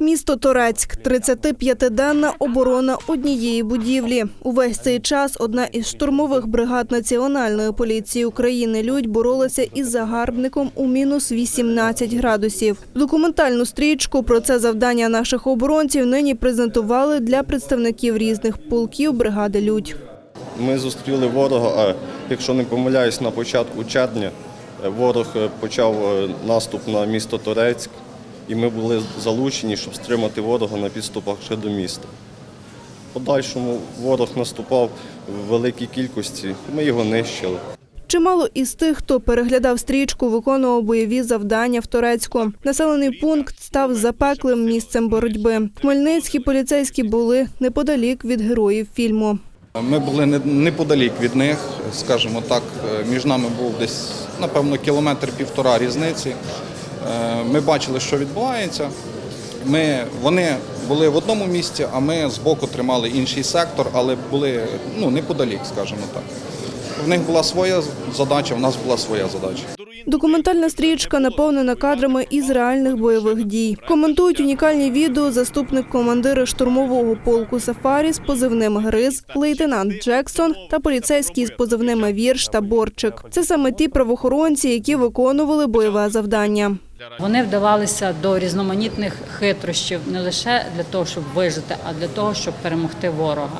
Місто Торецьк 35-денна оборона однієї будівлі. Увесь цей час одна із штурмових бригад Національної поліції України Людь боролася із загарбником у мінус 18 градусів. Документальну стрічку про це завдання наших оборонців нині презентували для представників різних полків бригади Людь. Ми зустріли ворога, а якщо не помиляюсь, на початку червня ворог е, почав е, наступ на місто Торецьк, і ми були залучені, щоб стримати ворога на підступах ще до міста. Подальшому ворог наступав в великій кількості, ми його нищили. Чимало із тих, хто переглядав стрічку, виконував бойові завдання в Турецьку. Населений пункт став запеклим місцем боротьби. Хмельницькі поліцейські були неподалік від героїв фільму. Ми були не- неподалік від них, скажімо так, е, між нами був десь, напевно, кілометр півтора різниці. Е, Ми бачили, що відбувається. Ми, вони були в одному місці, а ми збоку тримали інший сектор, але були ну, неподалік, скажімо так. В них була своя задача, в нас була своя задача. Документальна стрічка наповнена кадрами із реальних бойових дій. Коментують унікальні відео заступник командира штурмового полку Сафарі з позивним Гриз, лейтенант Джексон та поліцейський з позивними Вірш та Борчик. Це саме ті правоохоронці, які виконували бойове завдання. Вони вдавалися до різноманітних хитрощів не лише для того, щоб вижити, а для того, щоб перемогти ворога.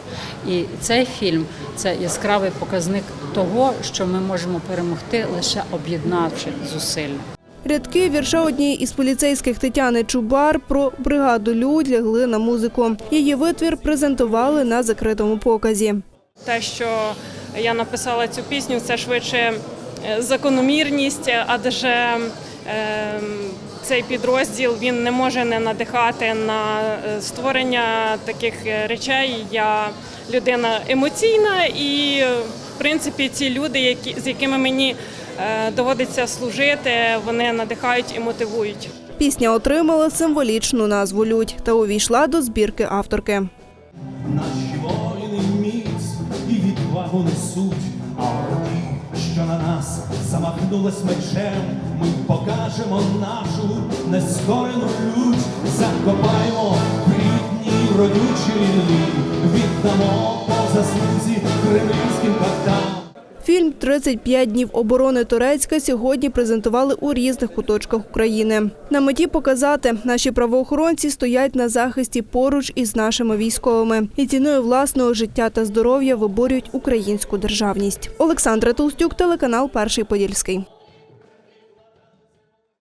І цей фільм це яскравий показник того, що ми можемо перемогти лише об'єднавши зусилля. Рядки вірша однієї із поліцейських Тетяни Чубар про бригаду Людь лягли на музику. Її витвір презентували на закритому показі. Те, що я написала цю пісню, це швидше е, закономірність, адже е, цей підрозділ він не може не надихати на е, створення таких е, речей. Я людина емоційна, і в принципі ці люди, які з якими мені е, доводиться служити, вони надихають і мотивують. Пісня отримала символічну назву Людь та увійшла до збірки авторки. Наші воїни міць і відвагу несуть, що на нас замахнулась мечем, ми покажемо нашу нескорену лють, закопаємо в рідній родючі, віддамо по заслузі картам. Фільм «35 днів оборони Турецька сьогодні презентували у різних куточках України. На меті показати, наші правоохоронці стоять на захисті поруч із нашими військовими і ціною власного життя та здоров'я виборюють українську державність. Олександра Толстюк, телеканал Перший Подільський.